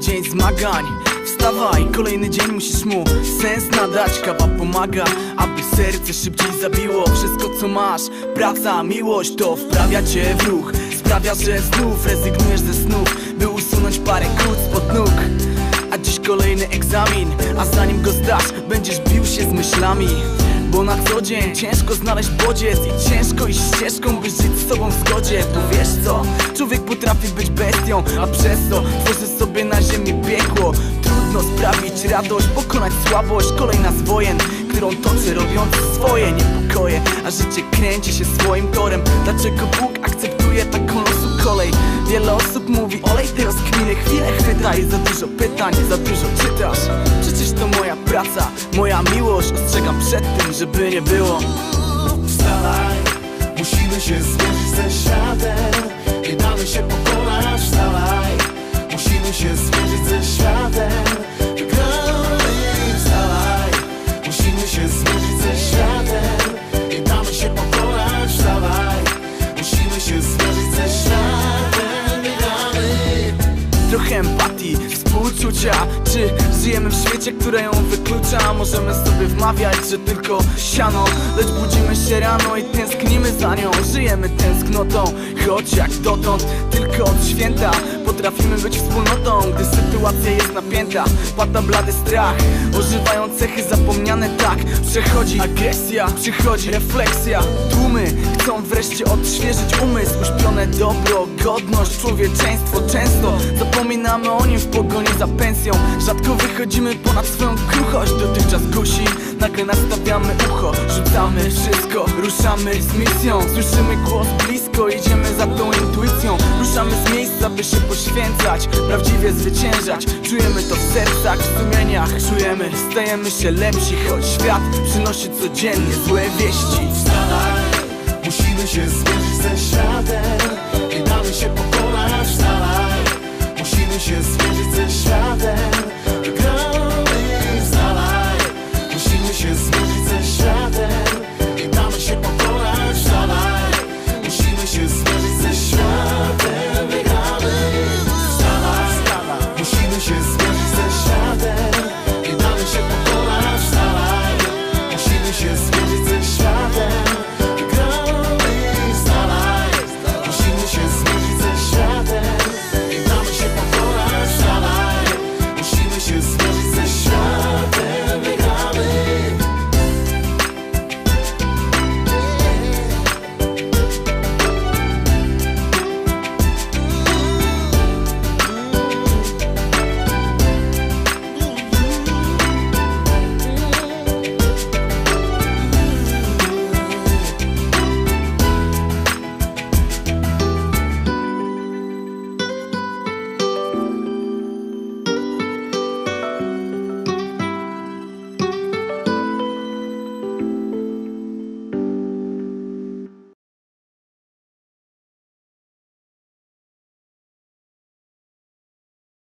dzień zmagań. Wstawaj, kolejny dzień musisz mu sens nadać. Kawa pomaga, aby serce szybciej zabiło. Wszystko co masz, praca, miłość to wprawia cię w ruch. Sprawia, że znów rezygnujesz ze snów By usunąć parę kłód spod nóg. A dziś kolejny egzamin, a zanim go zdasz Będziesz bił się z myślami. Bo na co dzień ciężko znaleźć bodziec I ciężko iść ścieżką, by żyć z sobą w zgodzie. Bo wiesz co, człowiek potrafi być bestią A przez to tworzy sobie na ziemi piekło. Trudno sprawić radość, pokonać słabość. Kolejna z wojen, którą toczy robiąc swoje niepokoje. A życie kręci się swoim torem. Dlaczego Bóg akceptuje taką losu kolej? Wiele osób mówi olej te rozkminy Chwilę chwytaj, za dużo pytań, za dużo czytasz. Przecież to moja praca, moja miłość. Ostrzegam przed tym, żeby nie było. Wstawaj, musimy się zmierzyć ze światem Nie damy się pokonać, wstawaj. Musimy się zmierzyć ze światem. Wstawaj. Musimy się zmierzyć ze światem. Damy się pokonać, wstawaj. Musimy się zmierzyć ze światem. Trochę empatii, współczucia Czy żyjemy w świecie, które ją wyklucza? Możemy sobie wmawiać, że tylko siano Lecz budzimy się rano i tęsknimy za nią. Żyjemy tęsknotą, choć jak dotąd Tylko od święta. Potrafimy być wspólnotą Gdy sytuacja jest napięta, pada blady strach Ożywają cechy zapomniane tak Przechodzi. Agresja, przychodzi refleksja. Tłumy chcą wreszcie odświeżyć umysł Uśpione dobro, godność, człowieczeństwo Często. Zapominamy o nim w pogoni za pensją. Rzadko wychodzimy ponad swoją kruchość Dotychczas kusi, nagle nastawiamy ucho Rzucamy wszystko, ruszamy z misją. Słyszymy głos blisko, idziemy za tą intuicją. Ruszamy z miejsca, by się poświęcać Prawdziwie zwyciężać. Czujemy to w sercach, w sumieniach Czujemy, stajemy się lepsi Choć świat przynosi codziennie złe wieści. Musimy się zmierzyć ze światem Nie damy się pokonać, wstawaj Musimy